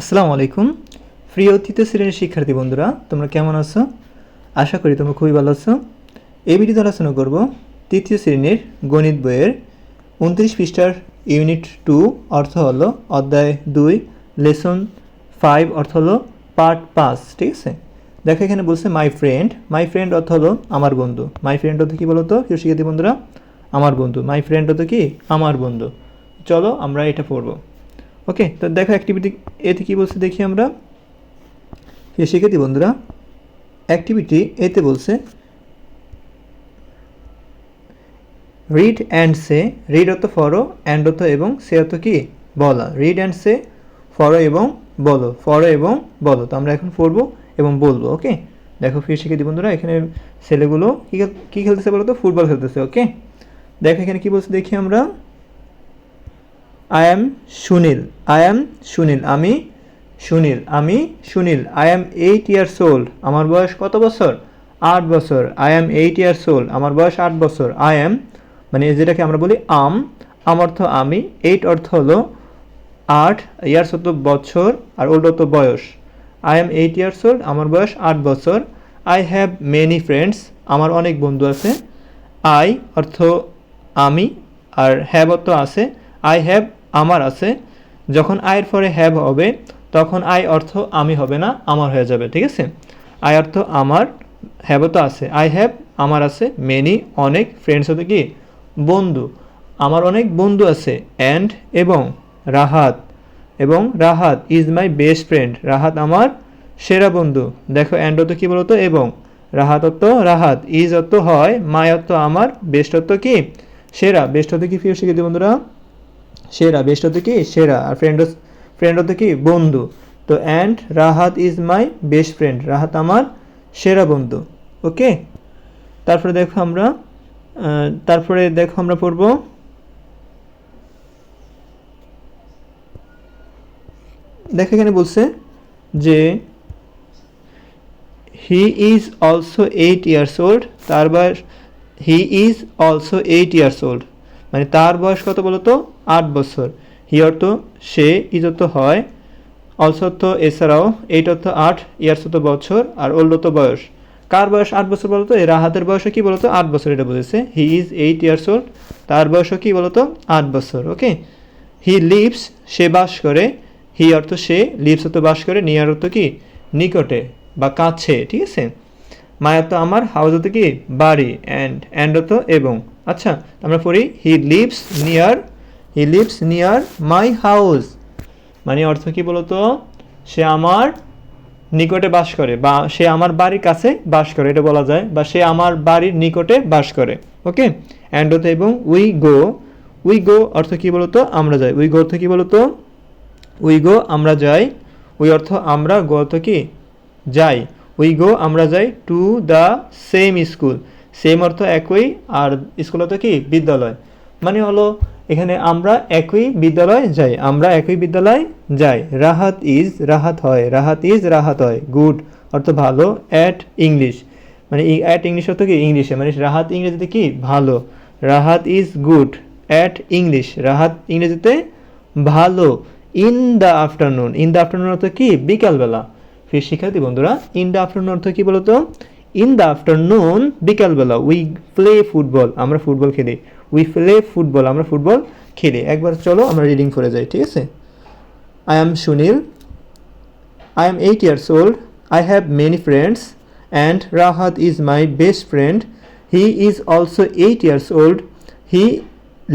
আসসালামু আলাইকুম। প্রিয় তৃতীয় শ্রেণির শিক্ষার্থী বন্ধুরা, তোমরা কেমন আছো? আশা করি তোমরা খুবই ভালো আছো। এই ভিডিওতে আলোচনা করব তৃতীয় শ্রেণির গণিত বইয়ের উনত্রিশ পৃষ্ঠার ইউনিট টু, অর্থ হলো অধ্যায় দুই, লেসন ফাইভ, অর্থ হলো পার্ট পাঁচ, ঠিক আছে? দেখো এখানে বলছে মাই ফ্রেন্ড মাই ফ্রেন্ড অর্থ হলো আমার বন্ধু। মাই ফ্রেন্ড অর্থ কী বলো তো প্রিয় শিক্ষার্থী বন্ধুরা, আমার বন্ধু। মাই ফ্রেন্ড অর্থ কি? আমার বন্ধু। চলো আমরা এটা পড়ব। ওকে, তো দেখো অ্যাক্টিভিটি এতে কী বলছে দেখি আমরা। শিক্ষার্থী বন্ধুরা অ্যাক্টিভিটি এতে বলছে রিড অ্যান্ড সে রিড অর্থ ফরো অ্যান্ড অর্থ এবং সে অর্থ কি? বলা। রিড অ্যান্ড সে ফরো এবং বলো। ফরো এবং বলো। তো আমরা এখন পড়ব এবং বলব, ওকে? দেখো প্রিয় শিক্ষার্থী বন্ধুরা, এখানে ছেলেগুলো কী কী খেলতেছে বলো তো ফুটবল খেলতেছে, ওকে? দেখো এখানে কী বলছে দেখি আমরা। I am Sunil I am Sunil আমি সুনীল আমি Sunil I am eight years old আমার বয়স কত বছর? আট বছর. I am eight years old আমার বয়স আট বছর. আই অ্যাম মানে যেটাকে আমরা বলি আম আম অর্থ আমি এইট অর্থ হলো আট ইয়ার্স অর্থ বছর আর ওল্ড অর্থ বয়স। I am eight years old আমার বয়স আট বছর। আই হ্যাভ মেনি ফ্রেন্ডস আমার অনেক বন্ধু আছে। আই অর্থ আমি আর হ্যাভ অর্থ আছে। আই হ্যাভ আমার আছে। যখন আয়ের পরে হ্যাভ হবে, তখন আই অর্থ আমি হবে না, আমার হয়ে যাবে, ঠিক আছে? আই অর্থ আমার হ্যাভ তো আছে। আই হ্যাভ আমার আছে মেনি অনেক ফ্রেন্ডস হতে কি? বন্ধু। আমার অনেক বন্ধু আছে অ্যান্ড এবং রাহাত। এবং Rahat is my best friend Rahat আমার সেরা বন্ধু। দেখো অ্যান্ড অর্থ কী বলতো? এবং। রাহাত অর্থ রাহাত। ইজ অর্থ হয় মায় অর্থ আমার বেস্ট অর্থ কি? সেরা। বেস্ট অর্থ কি ফিরে শিখে বন্ধুরা? সেরা বেস্ট হতে কি? সেরা। আর ফ্রেন্ড ফ্রেন্ড হতে কি? বন্ধু। তো and Rahat is my best friend Rahat আমার সেরা বন্ধু। ওকে তারপরে দেখো আমরা তারপরে দেখো আমরা পড়ব। দেখো এখানে বলছে যে he is also eight years old তার বয়স he is also eight years old মানে তার বয়স কত বলতো? আট বছর। হি অর্থ সে ইজ অর্থ হয়, অলসো অর্থ এছাড়াও এইট অর্থ আট ইয়ার্স অর্থ বছর আর ওল্ড অর্থ বয়স। কার বয়স আট বছর বলতো? এই রাহাতের বয়সও কি বলতো? আট বছর এটা বলেছে he is eight years old তার বয়সও কি বলতো? আট বছর ওকে হি লিভস সে বাস করে। হি অর্থ সে লিভস অর্থ বাস করে নিয়ার অর্থ কি? নিকটে বা কাছে, ঠিক আছে? মায়ার তো আমার হাউস হতো কি? বাড়ি অ্যান্ড অ্যান্ড হতো এবং। আচ্ছা আমরা পড়ি he lives near he lives near my house মানে অর্থ কি বলতো? সে আমার নিকটে বাস করে বা সে আমার বাড়ির কাছে বাস করে, এটা বলা যায়। বা সে আমার বাড়ির নিকটে বাস করে। ওকে? অ্যান্ড হতো এবং উই গো উই গো অর্থ কি বলতো? আমরা যাই। উই গো অর্থ কি বলতো? উই গো আমরা যাই। উই অর্থ আমরা গো অর্থ কি? যাই। উই গো আমরা যাই to the same school same অর্থ একই, আর স্কুল অর্থ কি? বিদ্যালয়। মানে হলো এখানে আমরা একই বিদ্যালয় যাই। আমরা একই বিদ্যালয় যাই। রাহাত ইজ, রাহাত হয়। রাহাত ইজ, রাহাত হয়। গুড। অর্থ ভালো। At English. মানে অ্যাট ইংলিশ অর্থ কি? ইংলিশে। মানে রাহাত ইংরেজিতে কি? ভালো। Rahat is good. At English. Rahat ইংরেজিতে ভালো। In the afternoon. In the afternoon অর্থ কি? বিকালবেলা। ফির শিক্ষার্থী বন্ধুরা, ইন দ্য আফটারনুন অর্থ কি বলতো? ইন দ্য আফটারনুন বিকালবেলা। We play football. আমরা ফুটবল খেলি। উই প্লে ফুটবল আমরা ফুটবল খেলি। একবার চলো, আমরা রিডিং করে যাই, ঠিক আছে? I am Sunil I am eight years old I have many friends and Rahat is my best friend he is also eight years old he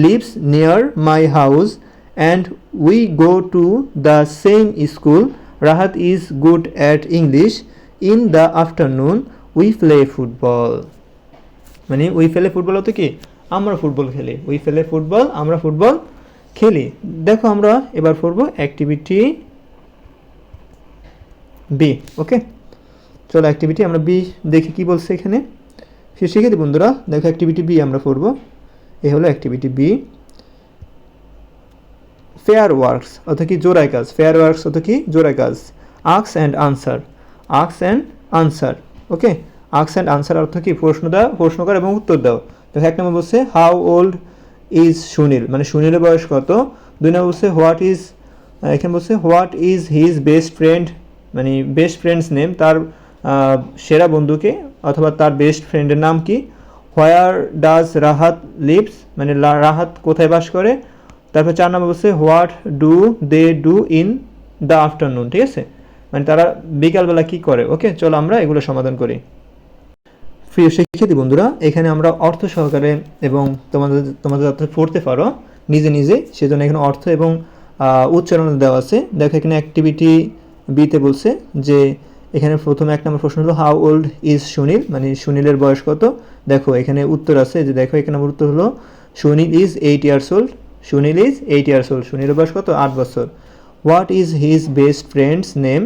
lives near my house and we go to the same school Rahat is good at English in the afternoon we play football মানে we play football হতো কি? আমরা football খেলি। We ফেলে football আমরা football খেলি। দেখো আমরা এবার পড়ব অ্যাক্টিভিটি বি ওকে চলো অ্যাক্টিভিটি আমরা বি দেখি কি বলছে এখানে। সে শিখে দিই বন্ধুরা, দেখো অ্যাক্টিভিটি বি আমরা করব এ হলো অ্যাক্টিভিটি বি ফেয়ার ওয়ার্কস অর্থাৎ কি জোড়ায় কাজ। ফেয়ার ওয়ার্কস অর্থাৎ কি জোড়ায় কাজ। আক্স and answer আক্স and answer okay আক্স and answer অর্থ কি? প্রশ্ন দাও প্রশ্ন কর এবং উত্তর দাও। দেখো এক নম্বর বলছে হাউ ওল্ড ইজ সুনীল মানে সুনীলের বয়স কত? দুই নম্বর বলছে হোয়াট ইজ এখানে বলছে what is his best friend মানে বেস্ট ফ্রেন্ডস নেম তার সেরা বন্ধুকে অথবা তার বেস্ট ফ্রেন্ডের নাম কি? হোয়ার ডাজ রাহাত লিভস মানে রাহাত কোথায় বাস করে? তারপর চার নম্বর বলছে what do they do in the afternoon ঠিক আছে? মানে তারা বিকালবেলা কি করে? ওকে, চলো আমরা এগুলো সমাধান করি। প্রিয় শিক্ষার্থী বন্ধুরা, এখানে আমরা অর্থ সহকারে এবং তোমাদের তোমাদের যাতে পড়তে পারো, নিজে নিজে, সেজন্য এখানে অর্থ এবং উচ্চারণ দেওয়া আছে। দেখো এখানে অ্যাক্টিভিটি বিতে বলছে যে, এখানে প্রথমে এক নম্বর প্রশ্ন হলো হাউ ওল্ড ইজ সুনীল মানে সুনীলের বয়স কত? দেখো এখানে উত্তর আছে যে, দেখো এখানে আমার উত্তর হলো Sunil is eight years old Sunil is eight years old সুনীলের বয়স কত? আট বছর। What is his best friend's name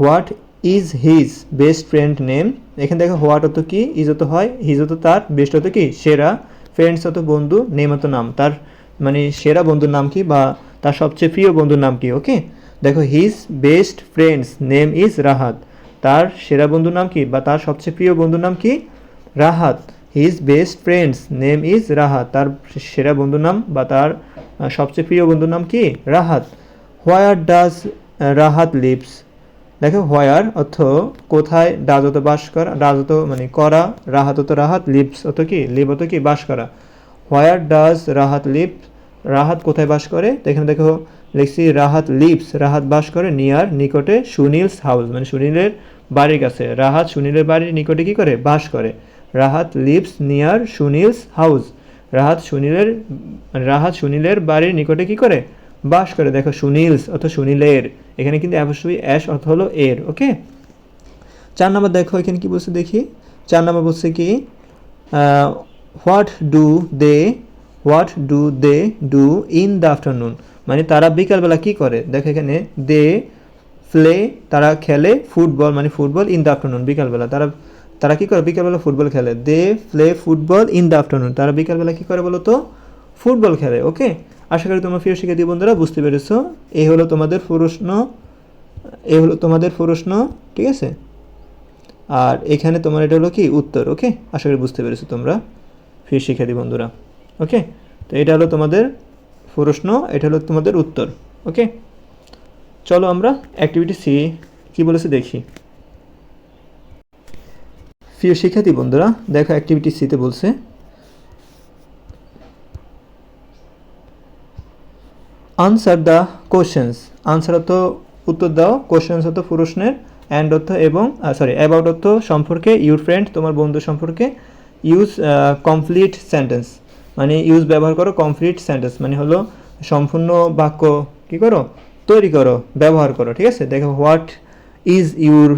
what is his best friend name এখানে দেখো, হোয়াট অত কি, ইজ অত হয়, হিজ অত তার, বেস্ট অত কি, সেরা, ফ্রেন্ডস অত বন্ধু, নেম অত নাম, তার মানে সেরা বন্ধুর নাম কি বা তার সবচেয়ে প্রিয় বন্ধুর নাম কি, ওকে? দেখো, his best friend's, name is Rahat, তার সেরা বন্ধুর নাম কি বা তার সবচেয়ে প্রিয় বন্ধুর নাম কি, Rahat, his best friend's, name is Rahat, তার সেরা বন্ধুর নাম বা তার সবচেয়ে প্রিয় বন্ধুর নাম কি, Rahat. Where does Rahat lives? দেখো হোয়ার অর্থ কোথায় ডাজত বাস করা ডাজত মানে করা, রাহাত অত রাহাত, লিভস অত কি, লিভ অত কি, বাস করা। Where does Rahat live Rahat কোথায় বাস করে? এখানে দেখো, লিখছি রাহাত লিভস রাহাত বাস করে নিয়ার নিকটে সুনীলস হাউস মানে সুনীলের বাড়ির কাছে। রাহাত সুনীলের বাড়ির নিকটে কি করে? বাস করে। Rahat lives near Sunil's house Rahat সুনীলের মানে রাহাত সুনীলের বাড়ির নিকটে কি করে? বাস করে। দেখো, সুনীলস অর্থ সুনীলের। এখানে কিন্তু অবশ্যই অ্যাশ অর্থ হলো এর, ওকে? চার নম্বর দেখো, এখানে কি বলছে দেখি? চার নম্বর বলছে কি what do they what do they do in the afternoon মানে তারা বিকালবেলা কি করে? দেখো এখানে দে প্লে তারা খেলে ফুটবল মানে ফুটবল ইন দ্য আফটারনুন বিকালবেলা। তারা তারা কী করে? বিকালবেলা ফুটবল খেলে। They play football in the afternoon তারা বিকালবেলা কী করে বলো তো ফুটবল খেলে, ওকে? আশা করি তোমরা প্রিয় শিক্ষার্থী বন্ধুরা বুঝতে পেরেছ। এই হলো তোমাদের প্রশ্ন এই হলো তোমাদের প্রশ্ন, ঠিক আছে? আর এখানে তোমার এটা হলো কি? উত্তর, ওকে? আশা করি বুঝতে পেরেছ তোমরা, প্রিয় শিক্ষার্থী বন্ধুরা, ওকে? তো এটা হলো তোমাদের প্রশ্ন, এটা হলো তোমাদের উত্তর, ওকে? চলো আমরা অ্যাক্টিভিটি সি কি বলেছে দেখি। প্রিয় শিক্ষার্থী বন্ধুরা, দেখো অ্যাক্টিভিটি সিতে বলছে আনসার দ্য কোশ্চেন্স আনসার অর্থ উত্তর দাও কোশ্চেন্স অর্থ প্রশ্নের অ্যান্ড অর্থ এবং সরি অ্যাবাউট অর্থ সম্পর্কে ইউর ফ্রেন্ড তোমার বন্ধু সম্পর্কে ইউজ কমপ্লিট সেন্টেন্স মানে ইউজ ব্যবহার করো কমপ্লিট সেন্টেন্স মানে হলো সম্পূর্ণ বাক্য কি করো? তৈরি করো, ব্যবহার করো, ঠিক আছে? দেখো what is your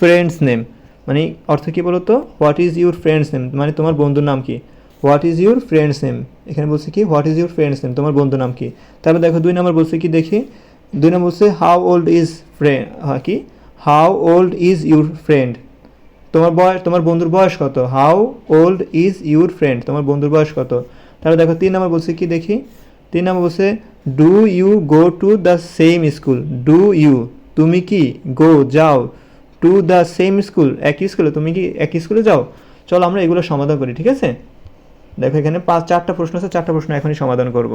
friend's name মানে অর্থ কী বলো তো what is your friend's name মানে তোমার বন্ধুর নাম কি? What is your friend's name এখানে বলছে কি what is your friend's name তোমার বন্ধুর নাম কি? তারপর দেখো দুই নম্বর বলছে কি, দেখি। দুই নম্বর বলছে হাউ ওল্ড ইজ ফ্রেন্ড কি? How old is your friend তোমার বয়স তোমার বন্ধুর বয়স কত? How old is your friend তোমার বন্ধুর বয়স কত? তারপর দেখো তিন নম্বর বলছে কি, দেখি। তিন নম্বর বলছে do you go to the same school do you তুমি কি? গো যাও। টু দ্য সেম স্কুল একই স্কুলে তুমি কি একই স্কুলে যাও? চলো আমরা এগুলো সমাধান করি, ঠিক আছে? দেখো, এখানে পাঁচ, চারটা প্রশ্ন আছে, চারটা প্রশ্ন এখনই সমাধান করব।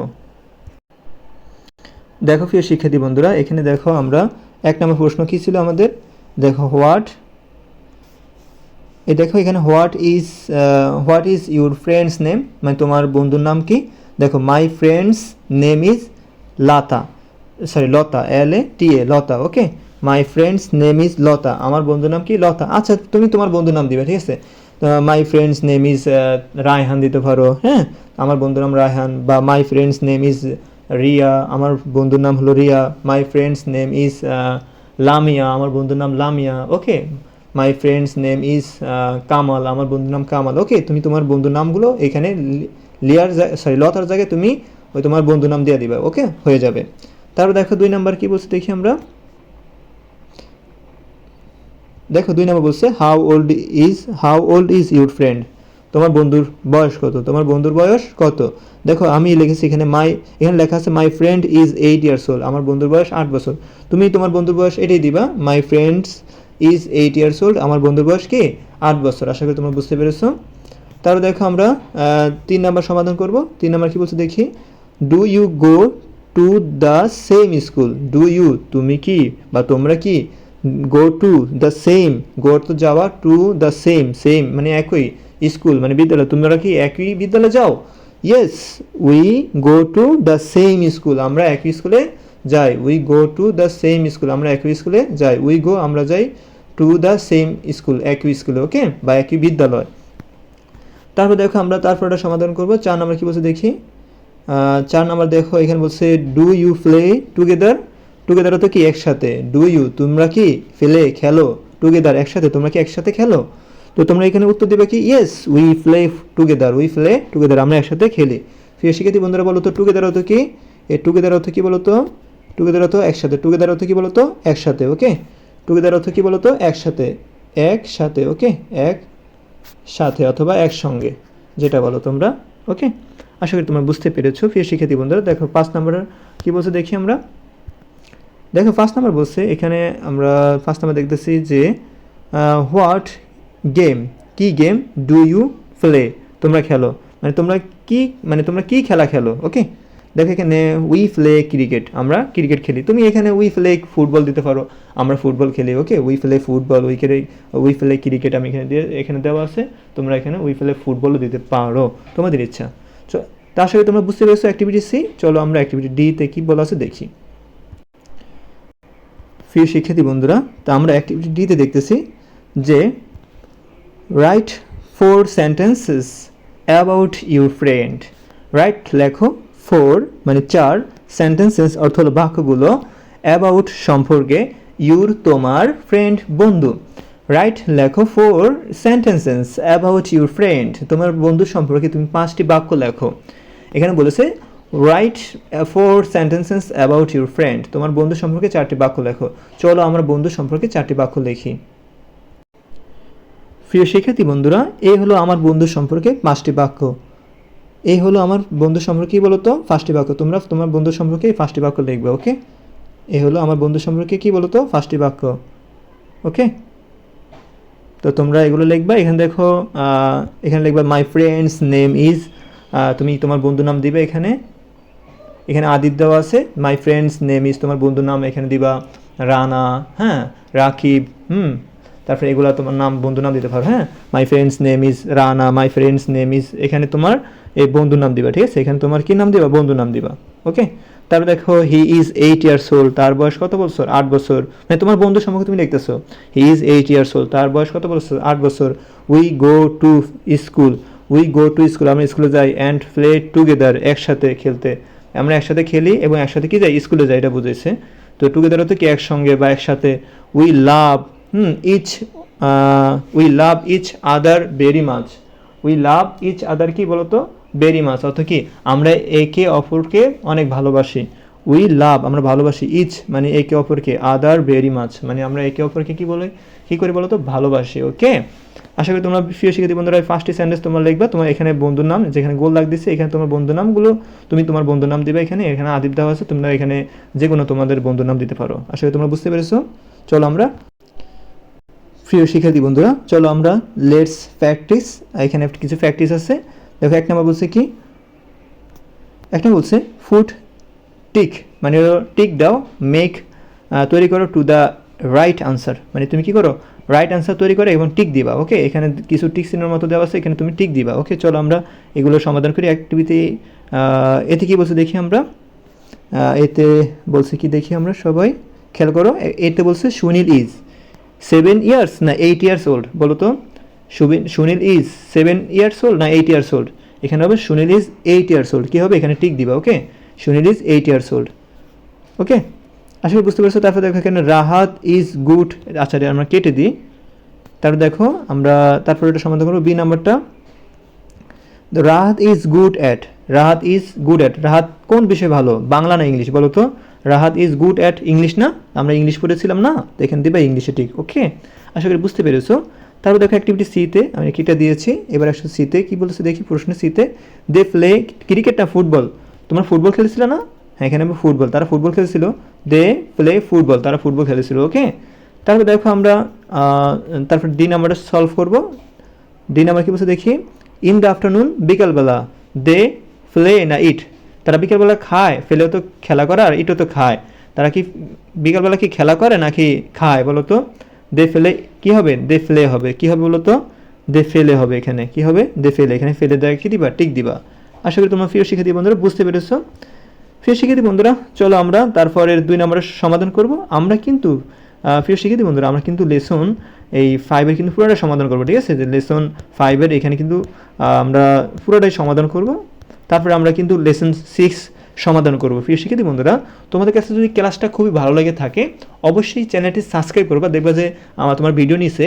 দেখো, প্রিয় শিক্ষার্থী বন্ধুরা, এখানে দেখো আমরা, এক নম্বর প্রশ্ন কী ছিল আমাদের? দেখো, হোয়াট? এই দেখো, এখানে what is what is your friend's name? মানে তোমার বন্ধুর নাম কি? দেখো, my friend's name is Lata. Sorry, Lata L A T A Lata okay my friend's name is Lata. আমার বন্ধুর নাম কি? লতা। আচ্ছা তুমি তোমার বন্ধুর নাম দিবে, ঠিক আছে? My friend's name is Raihan দিতে পারো হ্যাঁ? আমার বন্ধুর নাম রায়হান বা my friend's name is Riya, আমার বন্ধুর নাম হলো Riya my friend's name is Lamia, আমার বন্ধুর নাম Lamia okay my friend's name is Kamal, আমার বন্ধুর নাম কামাল ওকে তুমি তোমার বন্ধুর নামগুলো এখানে লিয়ার সরি লতার জায়গায় তুমি ওই তোমার বন্ধুর নাম দিয়ে দিবে ওকে হয়ে যাবে। তারপর দেখো দুই নাম্বার কি বলছে দেখি আমরা। দেখো দুই নম্বর বলছে how old is how old is your friend তোমার বন্ধুর বয়স কত? তোমার বন্ধুর বয়স কত? দেখো আমি লিখেছি এখানে মাই এখানে লেখা আছে my friend is eight years old আমার বন্ধুর বয়স আট বছর। তুমি তোমার বন্ধুর বয়স এটাই দিবা my friends is eight years old আমার বন্ধুর বয়স কি? আট বছর। আশা করি তোমরা বুঝতে পেরেছ। তারপর দেখো আমরা তিন নাম্বার সমাধান করব। তিন নাম্বার কি বলছে দেখি? Do you go to the same school do you তুমি কি? বা তোমরা কি? Go to the same go তো যাওয়া টু দ্য সেম সেম মানে একই স্কুল মানে বিদ্যালয়। তোমরা কি একই বিদ্যালয়ে যাও? Yes we go to the same school আমরা একই স্কুলে যাই। We go to the same school আমরা একই স্কুলে যাই। উই গো আমরা যাই টু দ্য সেম স্কুল একই স্কুলে ওকে বা একই বিদ্যালয়। তারপর দেখো আমরা তারপরটা সমাধান করব। চার নাম্বার কি বলছে দেখি? চার নাম্বার দেখো, এখানে বলছে do you play together together তো কি একসাথে? ডু ইউ তোমরা কি ফেলে খেলো? টুগেদার একসাথে? তোমরা কি একসাথে খেলো? তো তোমরা এখানে উত্তর দেবে কি? Yes we play together we play together আমরা একসাথে খেলি। প্রিয় শিক্ষার্থী, বন্ধুরা, বলো তো টুগেদার অর্থ কি? এ টুগেদার অর্থ কি বলো তো? টুগেদার অর্থ একসাথে। টুগেদার অর্থ কি বলো তো? একসাথে ওকে টুগেদার অর্থ কি বলো তো? একসাথে। একসাথে ওকে এক সাথে অথবা একসঙ্গে, যেটা বলো তোমরা ওকে আশা করি তোমরা বুঝতে পেরেছ। প্রিয় শিক্ষার্থী, বন্ধুরা, দেখো, পাঁচ নাম্বার কি বলছে দেখি আমরা? দেখো ফার্স্ট নাম্বার বলছে, এখানে আমরা ফার্স্ট নাম্বার দেখতেছি যে হোয়াট গেম কি গেম ডু ইউ প্লে তোমরা খেলো। মানে তোমরা কি মানে তোমরা কি খেলা খেলো ওকে দেখো এখানে উই প্লে ক্রিকেট আমরা ক্রিকেট খেলি। তুমি এখানে উই প্লে ফুটবল দিতে পারো, আমরা ফুটবল খেলি ওকে উই প্লে ফুটবল উইকেটে উই প্লে ক্রিকেট আমি এখানে দিয়ে, এখানে দেওয়া আছে, তোমরা এখানে উই প্লে ফুটবলও দিতে পারো, তোমাদের ইচ্ছা। তার সাথে তোমরা বুঝতে পেরেছ অ্যাক্টিভিটি সি চলো আমরা অ্যাক্টিভিটি ডিতে কী বলা আছে দেখি। প্রিয় শিক্ষার্থী বন্ধুরা, তা আমরা অ্যাক্টিভিটি ডিতে দেখতেছি যে write four sentences about your friend write লেখো ফোর মানে চার সেন্টেন্সেস অর্থ হলো বাক্যগুলো অ্যাবাউট সম্পর্কে ইউর তোমার ফ্রেন্ড বন্ধু। রাইট লেখো four sentences about your friend তোমার বন্ধু সম্পর্কে তুমি পাঁচটি বাক্য লেখো। এখানে বলেছে write four sentences about your friend তোমার বন্ধু সম্পর্কে চারটি বাক্য লেখো। চলো আমার বন্ধু সম্পর্কে চারটি বাক্য লিখি। প্রিয় শিক্ষার্থী বন্ধুরা, এই হলো আমার বন্ধু সম্পর্কে পাঁচটি বাক্য। এই হলো আমার বন্ধু সম্পর্কে কি বলতো? পাঁচটি বাক্য। তোমরা তোমার বন্ধু সম্পর্কে পাঁচটি বাক্য লিখবে, ওকে? এই হলো আমার বন্ধু সম্পর্কে কি বলতো? পাঁচটি বাক্য। ওকে? তো তোমরা এগুলো লিখবা। এখানে দেখো এখানে লিখবা মাই ফ্রেন্ডস নেম ইজ তুমি তোমার বন্ধু নাম দিবে এখানে। এখানে আদিত দেওয়া আছে মাই ফ্রেন্ডস নেম ইজ তোমার বন্ধুর নাম এখানে দিবা, রানা হ্যাঁ রাকিব, হুম, তারপরে এগুলো তোমার নাম বন্ধু নাম দিতে পারো হ্যাঁ my friend's name is Rana my friend's name is এখানে তোমার এই বন্ধুর নাম দিবা, ঠিক আছে? এখানে তোমার কি নাম দিবা? বন্ধু নাম দিবা ওকে তারপর দেখো he is eight years old তার বয়স কত বছর? আট বছর। মানে তোমার বন্ধু সম্পর্কে তুমি লিখতেছো he is eight years old তার বয়স কত বছর? আট বছর। We go to school we go to school আমরা স্কুলে যাই অ্যান্ড প্লে টুগেদার একসাথে খেলতে। আমরা একসাথে খেলি এবং একসাথে কি যাই? স্কুলে যাই, এটা বুঝেছে তো টুগেদার হতে কি? একসঙ্গে বা একসাথে we love hmm each we love each other very much we love each other কি বলতো? ভেরি মাছ অর্থ কি? আমরা একে অপরকে অনেক ভালোবাসি। উই লাভ আমরা ভালোবাসি ইচ মানে একে অপরকে আদার ভেরি মাছ মানে আমরা একে অপরকে কি বলে? কি করে বলতো? ভালোবাসি ওকে আশা করি তোমরা প্রিয় শিক্ষার্থী বন্ধুরা ফার্স্ট সেন্টেন্স তোমরা লিখবা। তোমার এখানে বন্ধুর নাম, যেখানে গোল লাগ দিচ্ছে এখানে তোমার বন্ধুর নামগুলো, তুমি তোমার বন্ধুর নাম দিবে এখানে এখানে আদিব দেওয়া আছে, তোমরা এখানে যে কোনো তোমাদের বন্ধুর নাম দিতে পারো। আশা করি তোমরা বুঝতে পেরেছ। চলো আমরা, প্রিয় শিক্ষার্থী বন্ধুরা, চলো আমরা লেটস প্র্যাকটিস এখানে কিছু প্র্যাকটিস আছে। দেখো, এক নম্বর বলছে কি? এক নম্বর বলছে ফুড টিক মানে টিক দাও মেক তৈরি করো টু দ্য রাইট আনসার মানে তুমি কি করো? রাইট আনসার তৈরি করে এবং টিক দিবা ওকে এখানে কিছু টিক সিনের মতো দেওয়া আছে, এখানে তুমি টিক দিবা ওকে চলো আমরা এগুলো সমাধান করি অ্যাক্টিভিটি এতে কি বলছে দেখি আমরা? এতে বলছে কি দেখি আমরা সবাই? খেয়াল করো এতে বলছে সুনীল ইজ সেভেন ইয়ার্স না এইট ইয়ার্স ওল্ড বলো তো? Sunil is seven years old না এইট ইয়ার্স ওল্ড এখানে হবে Sunil is eight years old কী হবে? এখানে টিক দিবা okay Sunil is eight years old okay আসলে বুঝতে পারছ, তারপর দেখো এখানে রাহাত ইজ গুড আচ্ছা আমরা কেটে দিই। তারপর দেখো, আমরা তারপর এটা সমাধান করব বি নাম্বারটা Rahat is good at Rahat is good at Rahat কোন বিষয় ভালো? বাংলা না ইংলিশ বলো তো। Rahat is good at English না? আমরা ইংলিশ পড়েছিলাম না? তো এখানে দিবা ইংলিশে ঠিক ওকে আশা করি বুঝতে পেরেছ। তারপর দেখো অ্যাক্টিভিটি সিতে আমি কিটা দিয়েছি। এবার আসলে সিতে কি বলছে দেখি, প্রশ্ন সিতে দে প্লে ক্রিকেট না ফুটবল তোমরা ফুটবল খেলেছিলে না? হ্যাঁ এখানে ফুটবল, তারা ফুটবল খেলেছিল, দে প্লে ফুটবল, তারা ফুটবল খেলেছিল, ওকে? তারপর দেখো আমরা তারপর দিন আমরা সলভ করব। দিন আমরা কি বলছে দেখি? ইন দ্য আফটারনুন বিকালবেলা, দে প্লে না ইট। তারা বিকেলবেলা খায়, ফেলেও তো খেলা করে আর ইটো তো খায়। তারা কি বিকেলবেলা কি খেলা করে নাকি খায় বলো তো দে ফেলে, কি হবে? দে ফেলে হবে। কি হবে বলো তো দে ফেলে হবে এখানে। কি হবে? দে ফেলে। এখানে ফেলে দেওয়া কি দিবা? টিক দিবা। আশা করি তোমরা প্রিয় শিক্ষার্থী বন্ধুরা বুঝতে পেরেছ। প্রিয় শিক্ষার্থী বন্ধুরা, চলো আমরা তারপরের দুই নম্বরের সমাধান করব। আমরা কিন্তু প্রিয় শিক্ষার্থী বন্ধুরা, আমরা কিন্তু লেসন এই ফাইভের কিন্তু পুরোটা সমাধান করব, ঠিক আছে? যে লেসন ফাইভের এখানে কিন্তু আমরা পুরোটাই সমাধান করব। তারপরে আমরা কিন্তু লেসন সিক্স সমাধান করব। প্রিয় শিক্ষার্থী বন্ধুরা, তোমাদের কাছে যদি ক্লাসটা খুবই ভালো লেগে থাকে, অবশ্যই চ্যানেলটি সাবস্ক্রাইব করবা। দেখবা যে, আমার, তোমার ভিডিও নিচে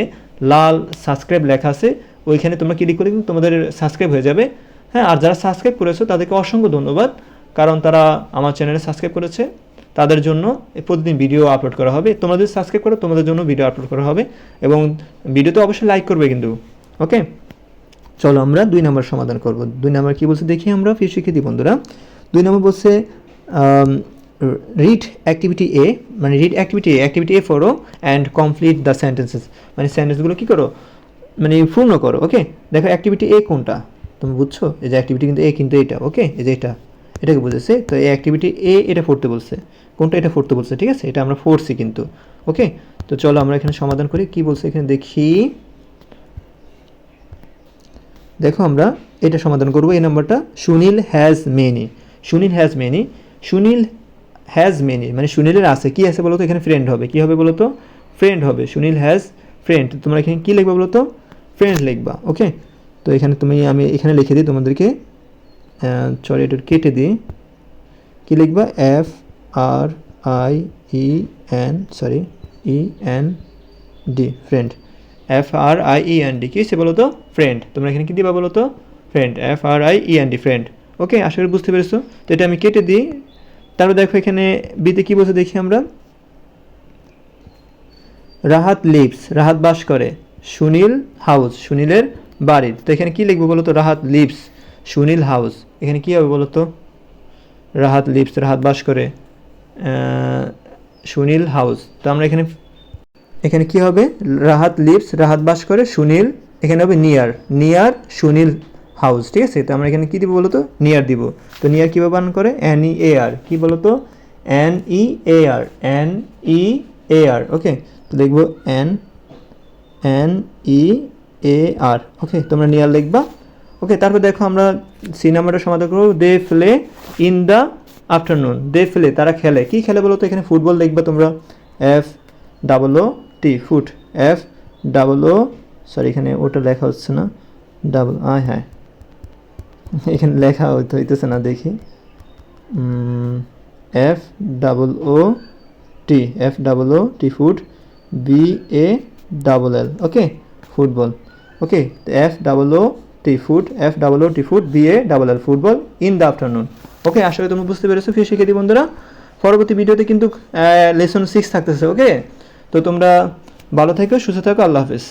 লাল সাবস্ক্রাইব লেখা আছে। ওইখানে তোমরা ক্লিক করে কিন্তু তোমাদের সাবস্ক্রাইব হয়ে যাবে। হ্যাঁ আর যারা সাবস্ক্রাইব করেছ, তাদেরকে অসংখ্য ধন্যবাদ। কারণ তারা আমার চ্যানেলে সাবস্ক্রাইব করেছে, তাদের জন্য প্রতিদিন ভিডিও আপলোড করা হবে। তোমরা যদি সাবস্ক্রাইব করো, তোমাদের জন্য ভিডিও আপলোড করা হবে এবং ভিডিওতে অবশ্যই লাইক করবে কিন্তু, ওকে? চলো আমরা দুই নম্বর সমাধান করব। দুই নম্বর কি বলছে দেখি আমরা, ফির শিক্ষার্থী বন্ধুরা। দুই নম্বর বলছে রিড অ্যাক্টিভিটি এ মানে read activity A activity A for and complete the sentences মানে সেন্টেন্সগুলো কী করো? মানে পূর্ণ করো, ওকে? দেখো অ্যাক্টিভিটি এ কোনটা? তুমি বুঝছ? এই যে অ্যাক্টিভিটি কিন্তু এ কিন্তু এটা, ওকে? এই যে এটা। এটাকে বুঝেছে। তো এই অ্যাক্টিভিটি এ এটা পড়তে বলছে। কোনটা এটা পড়তে বলছে, ঠিক আছে? এটা আমরা পড়ছি কিন্তু ওকে তো চলো আমরা এখানে সমাধান করি। কি বলছে এখানে? দেখি। দেখো আমরা এটা সমাধান করব এই নাম্বারটা। Sunil has many Sunil has many Sunil has many মানে সুনীলের আছে। কি আছে বলো তো এখানে ফ্রেন্ড হবে। কি হবে বলো তো ফ্রেন্ড হবে। সুনীল হ্যাজ ফ্রেন্ড তোমরা এখানে কি লিখবা বলো তো ফ্রেন্ড লিখবা ওকে তো এখানে তুমি, আমি এখানে লিখে দিই তোমাদেরকে। সরি এটা কেটে দিই। কি লিখবা? F R I E N sorry E N D friend F R I E N D কি সে বলো তো ফ্রেন্ড তোমরা এখানে কি দিবা বলো তো friend F R I E N D friend okay আশা করি বুঝতে পেরেছ। তো এটা আমি কেটে দিই। তারপর দেখো এখানে বিতে কি বলছে দেখি আমরা। রাহাত লিভস। রাহাত বাস করে। সুনীল হাউস। সুনীলের বাড়ির তো এখানে কি লিখব বলো তো রাহাত লিভস। সুনীল হাউস। এখানে কী হবে বলো তো রাহাত লিভস রাহাত বাস করে সুনীল হাউস। তো আমরা এখানে এখানে কি হবে? রাহাত লিভস রাহাত বাস করে সুনীল, এখানে হবে নিয়ার। নিয়ার, সুনীল হাউস, ঠিক আছে? তো আমরা এখানে কী দিব বলো তো নিয়ার দিব। তো নিয়ার কীভাবে বান করে? এন ই এ আর কী বলো তো এন ই এ আর এন ই এ আর ওকে তো লিখব এন এন ই এ আর ওকে তোমরা নিয়ার লিখবা। ওকে তারপর দেখো আমরা সি নাম্বারটা সমাধান করব। They play in the afternoon they play তারা খেলে। কি খেলে বলো তো এখানে ফুটবল দেখবে তোমরা। F double O T foot F double O sorry এখানে ওটা লেখা হচ্ছে না। ডাবল আয় হ্যাঁ। এখানে লেখা হইতে হইতেছে না, দেখি। F double O T F double O T foot B A double L okay football okay F double O T foot F double O T foot B A double L football in the afternoon okay আসলে তুমি বুঝতে পেরেছ ফিরে শিখে দিই বন্ধুরা। পরবর্তী ভিডিওতে কিন্তু লেসন সিক্স থাকতেছে ওকে তো তোমরা ভালো থেকো, সুস্থ থাকো, আল্লাহ হাফিজ।